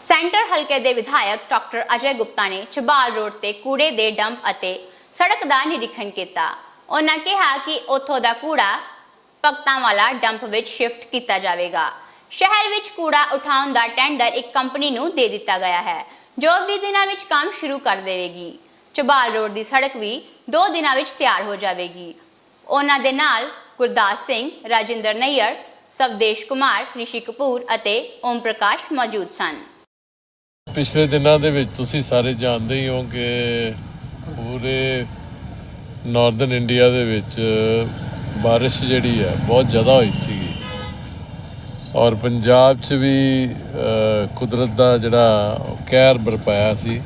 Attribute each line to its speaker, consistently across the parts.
Speaker 1: Centre ਹਲਕੇ ਦੇ ਵਿਧਾਇਕ ਡਾਕਟਰ ਅਜੇ ਗੁਪਤਾ ਨੇ ਚਬਾਲ ਰੋਡ ਤੇ ਕੂੜੇ ਦੇ ਡੰਪ ਅਤੇ ਸੜਕ ਦਾ ਨਿਰੀਖਣ ਕੀਤਾ। ਉਹਨਾਂ ਕਿਹਾ ਕਿ ਉੱਥੋਂ ਦਾ ਕੂੜਾ ਭਗਤਾਂ ਵਾਲਾ ਡੰਪ ਵਿੱਚ ਸ਼ਿਫਟ ਕੀਤਾ ਜਾਵੇਗਾ। ਸ਼ਹਿਰ ਵਿੱਚ ਕੂੜਾ ਉਠਾਉਣ ਦਾ ਟੈਂਡਰ ਇੱਕ ਕੰਪਨੀ ਨੂੰ ਦੇ ਦਿੱਤਾ ਗਿਆ ਹੈ, ਜੋ 20 ਦਿਨਾਂ ਵਿੱਚ ਕੰਮ ਸ਼ੁਰੂ ਕਰ ਦੇਵੇਗੀ। ਚਬਾਲ ਰੋਡ ਦੀ ਸੜਕ ਵੀ 2 ਦਿਨਾਂ ਵਿੱਚ ਤਿਆਰ ਹੋ ਜਾਵੇਗੀ। ਉਹਨਾਂ ਦੇ ਨਾਲ ਗੁਰਦਾਸ ਸਿੰਘ, ਰਾਜਿੰਦਰ ਨਈਅਰ, ਸਵਦੇਸ਼ ਕੁਮਾਰ, ਰਿਸ਼ੀ ਕਪੂਰ ਅਤੇ ਓਮ ਪ੍ਰਕਾਸ਼ ਮੌਜੂਦ ਸਨ।
Speaker 2: ਪਿਛਲੇ ਦਿਨਾਂ ਦੇ ਵਿੱਚ ਤੁਸੀਂ ਸਾਰੇ ਜਾਣਦੇ ਹੀ ਹੋ ਕਿ ਪੂਰੇ ਨਾਰਥਰਨ ਇੰਡੀਆ ਦੇ ਵਿੱਚ ਬਾਰਿਸ਼ ਜਿਹੜੀ ਹੈ, ਬਹੁਤ ਜ਼ਿਆਦਾ ਹੋਈ ਸੀਗੀ। ਔਰ ਪੰਜਾਬ 'ਚ ਵੀ ਕੁਦਰਤ ਦਾ ਜਿਹੜਾ ਕਹਿਰ ਬਰਪਾਇਆ ਸੀ।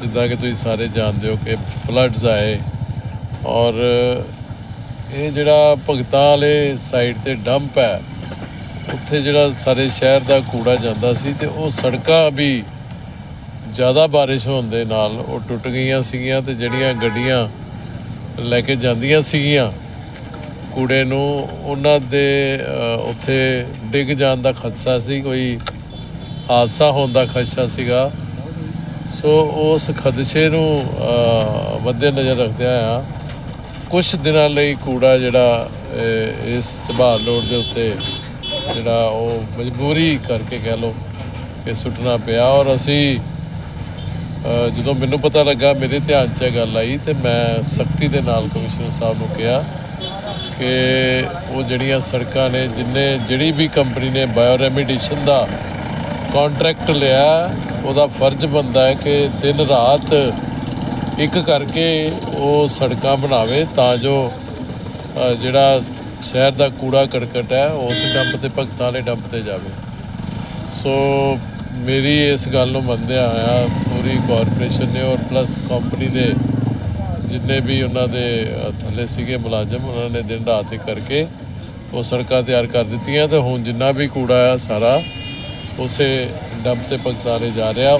Speaker 2: ਜਿੱਦਾਂ ਕਿ ਤੁਸੀਂ ਸਾਰੇ ਜਾਣਦੇ ਹੋ ਕਿ ਫਲੱਡਸ ਆਏ। ਔਰ ਇਹ ਜਿਹੜਾ ਭਗਤਾਂ ਵਾਲੇ ਸਾਈਡ ਤੇ ਡੰਪ ਹੈ ਉੱਥੇ ਜਿਹੜਾ ਸਾਰੇ ਸ਼ਹਿਰ ਦਾ ਕੂੜਾ ਜਾਂਦਾ ਸੀ ਤੇ ਉਹ ਸੜਕਾਂ ਵੀ ਜ਼ਿਆਦਾ ਬਾਰਿਸ਼ ਹੋਣ ਦੇ ਨਾਲ ਉਹ ਟੁੱਟ ਗਈਆਂ ਸੀਗੀਆਂ ਤੇ ਜਿਹੜੀਆਂ ਗੱਡੀਆਂ ਲੈ ਕੇ ਜਾਂਦੀਆਂ ਸੀਗੀਆਂ ਕੂੜੇ ਨੂੰ ਉਹਨਾਂ ਦੇ ਉੱਥੇ ਡਿੱਗ ਜਾਣ ਦਾ ਖਦਸ਼ਾ ਸੀ ਕੋਈ ਹਾਦਸਾ ਹੋਣ ਦਾ ਖਦਸ਼ਾ ਸੀਗਾ। ਸੋ ਉਸ ਖਦਸ਼ੇ ਨੂੰ ਅ, ਨਜ਼ਰ ਰੱਖਦਿਆਂ ਆ ਕੁਝ ਦਿਨਾਂ ਲਈ ਕੂੜਾ ਜਿਹੜਾ ਇਸ ਝਬਾਲ ਲੋੜ ਦੇ ਉੱਤੇ ਜਿਹੜਾ ਉਹ ਮਜਬੂਰੀ ਕਰਕੇ ਕਹਿ ਲਓ ਕਿ ਸੁੱਟਣਾ ਪਿਆ ਔਰ ਅਸੀਂ ਜਦੋਂ ਮੈਨੂੰ ਪਤਾ ਲੱਗਾ ਮੇਰੇ ਧਿਆਨ 'ਚ ਇਹ ਗੱਲ ਆਈ ਤੇ ਮੈਂ ਸਖਤੀ ਦੇ ਨਾਲ ਕਮਿਸ਼ਨਰ ਸਾਹਿਬ ਨੂੰ ਕਿਹਾ ਕਿ ਉਹ ਜਿਹੜੀਆਂ ਸੜਕਾਂ ਨੇ, ਜਿੰਨੇ ਜਿਹੜੀ ਵੀ ਕੰਪਨੀ ਨੇ ਬਾਇਓ ਰੈਮੀਡੀਸ਼ਨ ਦਾ ਕੰਟਰੈਕਟ ਲਿਆ, ਉਹਦਾ ਫਰਜ਼ ਬਣਦਾ ਹੈ ਕਿ ਦਿਨ ਰਾਤ ਇੱਕ ਕਰਕੇ ਉਹ ਸੜਕਾਂ ਬਣਾਵੇ ਤਾਂ ਜੋ ਜਿਹੜਾ ਸ਼ਹਿਰ ਦਾ ਕੂੜਾ ਕਰਕਟ ਹੈ, ਉਸ ਡੰਪ ਤੇ, ਭਗਤਾਂ ਵਾਲੇ ਡੰਪ ਤੇ ਜਾਵੇ। ਸੋ ਮੇਰੀ ਇਸ ਗੱਲ ਨੂੰ ਮੰਨਦਿਆਂ ਹੋਇਆ ਪੂਰੀ ਕਾਰਪੋਰੇਸ਼ਨ ਨੇ ਔਰ ਪਲੱਸ ਕੰਪਨੀ ਦੇ ਜਿੰਨੇ ਵੀ ਉਹਨਾਂ ਦੇ ਥੱਲੇ ਸੀਗੇ ਮੁਲਾਜ਼ਮ, ਉਹਨਾਂ ਨੇ ਦਿਨ ਰਾਤ ਇੱਕ ਕਰਕੇ ਉਹ ਸੜਕਾਂ ਤਿਆਰ ਕਰ ਦਿੱਤੀਆਂ ਤੇ ਹੁਣ ਜਿੰਨਾ ਵੀ ਕੂੜਾ ਆ ਸਾਰਾ ਉਸੇ ਡੰਪ ਤੇ ਭਗਤਾਂ ਦੇ ਜਾ ਰਿਹਾ